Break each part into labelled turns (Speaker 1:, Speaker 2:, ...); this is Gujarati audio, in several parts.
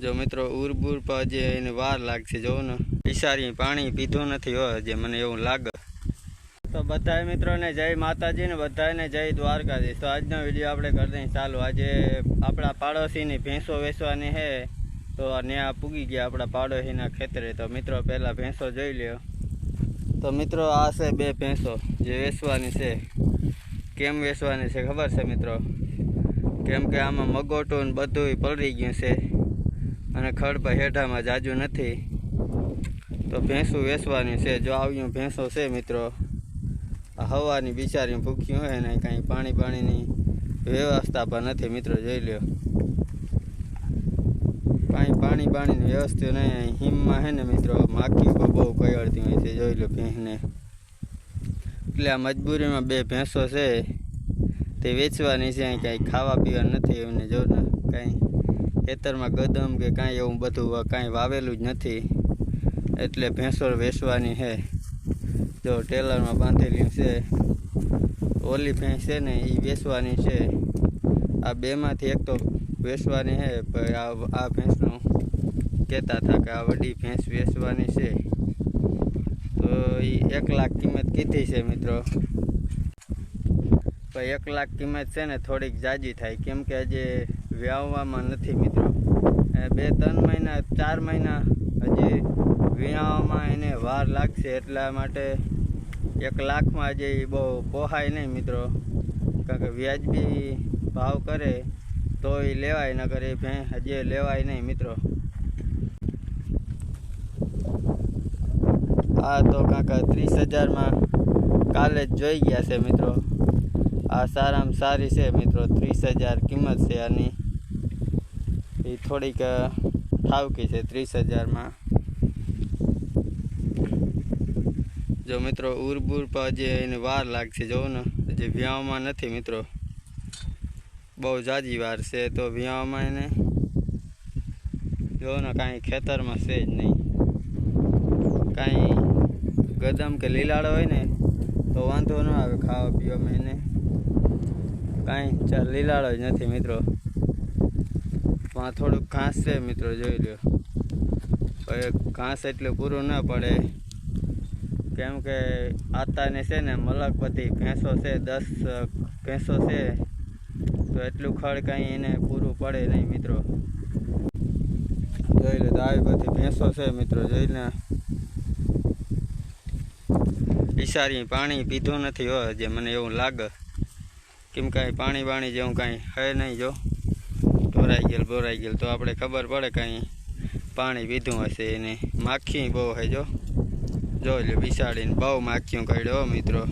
Speaker 1: જો મિત્રો, ઉરબુર પર જે એને વાર લાગશે, જોવો ને. ઈશારી પાણી પીધું નથી હોય જે મને એવું લાગે. તો બધા મિત્રોને જય માતાજી ને બધાને જય દ્વારકાધીશ. તો આજનો વીડિયો આપણે કરી દઈએ. ચાલુ, આજે આપણા પાડોશીની ભેંસો વેચવાની છે. તો ત્યાં પૂગી ગયા આપણા પાડોશીના ખેતરે. તો મિત્રો, પહેલાં ભેંસો જોઈ લ્યો. તો મિત્રો, આ છે બે ભેંસો જે વેચવાની છે. કેમ વેચવાની છે ખબર છે મિત્રો? કેમ કે આમાં મગોટું બધું પલળી ગયું છે. અને ખડ હેઠામાં જાજુ નથી. તો ભેંસું વેસવાની છે. જો આવ્યું ભેંસો છે મિત્રો હવાની બિચારી ભૂખ્યું હોય ને કાંઈ પાણી પાણીની વ્યવસ્થા પણ નથી મિત્રો, જોઈ લ્યો. કાંઈ પાણી પાણીની વ્યવસ્થા નહીં, અહીં હિમમાં છે ને મિત્રો, માખી પણ બહુ કયડતી હોય છે, જોઈ લો ભેંસને. એટલે આ મજબૂરીમાં બે ભેંસો છે, તે વેચવાની છે, અહીં કાંઈ ખાવા પીવા નથી, એમને જો ખેતરમાં ગદમ કે કાંઈ એવું બધું કાંઈ વાવેલું જ નથી. એટલે ભેંસોળ વેચવાની છે. જો ટેલરમાં બાંધેલી છે. ઓલી ભેંસ છે ને એ વેચવાની છે. આ બેમાંથી એક તો વેચવાની છે, પણ આ આ ભેંસનું કહેતા હતા કે આ વડી ભેંસ વેચવાની છે. તો એ એક લાખ કિંમત કીધી છે મિત્રો. પણ એક લાખ કિંમત છે ને, થોડીક જાજી થાય. કેમ કે હજી વ્યાવવામાં નથી મિત્રો. એ બે ત્રણ મહિના, ચાર મહિના હજી વીણાવામાં એને વાર લાગશે એટલા માટે એક લાખમાં હજી બહુ પોહાય નહીં મિત્રો. કારણ કે વ્યાજબી ભાવ કરે તો એ લેવાય ન કરે ભેં, હજી લેવાય નહીં મિત્રો. આ તો કાંકા ત્રીસ હજારમાં કાલે જ જોઈ ગયા છે મિત્રો. આ સારામાં સારી છે મિત્રો, ત્રીસ હજાર કિંમત છે આની. એ થોડીક ઠાવકી છે, ત્રીસ હજારમાં. જો મિત્રો, ઉરબુર પર જે એને વાર લાગશે, જોવો ને, જે વ્યાહમાં નથી મિત્રો. બહુ જાજી વાર છે, તો વ્યાવમાં એને, જોવો ને, કાંઈ ખેતરમાં છે જ નહીં. કાંઈ ગદમ કે લીલાડો હોય ને, તો વાંધો ન આવે, ખાવા પીવામાં એને. કાંઈ ચાલ લીલાડો જ નથી મિત્રો. ત્યાં થોડુંક ઘાસ છે મિત્રો, જોઈ લો ઘાસ એટલું પૂરું ન પડે. કેમ કે આતાને છે ને મલકપતિ, ભેંસો છે, દસ ભેંસો છે. તો એટલું ખડ કાંઈ એને પૂરું પડે નહીં મિત્રો. જોઈ લો તો આવી બધી ભેંસો છે મિત્રો, જોઈ લે ઈશારી પાણી પીધું નથી હોય જે મને એવું લાગે. કેમ કાંઈ પાણી બાણી જેવું કાંઈ હે નહીં જો. ઢોરાઈ ગયેલ બોરાઈ ગયેલ. તો આપણે ખબર પડે કંઈ પાણી પીધું હશે એને. માખી બહુ હે જો. જોઈ લે બિસાડીને બહુ માખીઓ કાઢ્યો મિત્રો.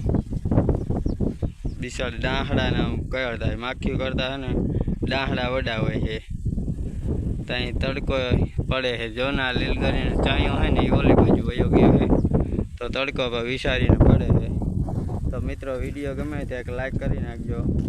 Speaker 1: બિસાડી ડાહડાને કયડતા હોય. માખીઓ કરતા હોય ને ડાંહડા વડા હોય છે. ત્યાં તડકો પડે છે જો. ના લીલગરીને ચાયો હોય ને, એ ઓલી બાજુ વયો ગયો છે. તો તડકો વિસારીને પડે છે. તો મિત્રો, વીડિયો ગમે ત્યાં લાઈક કરી નાખજો.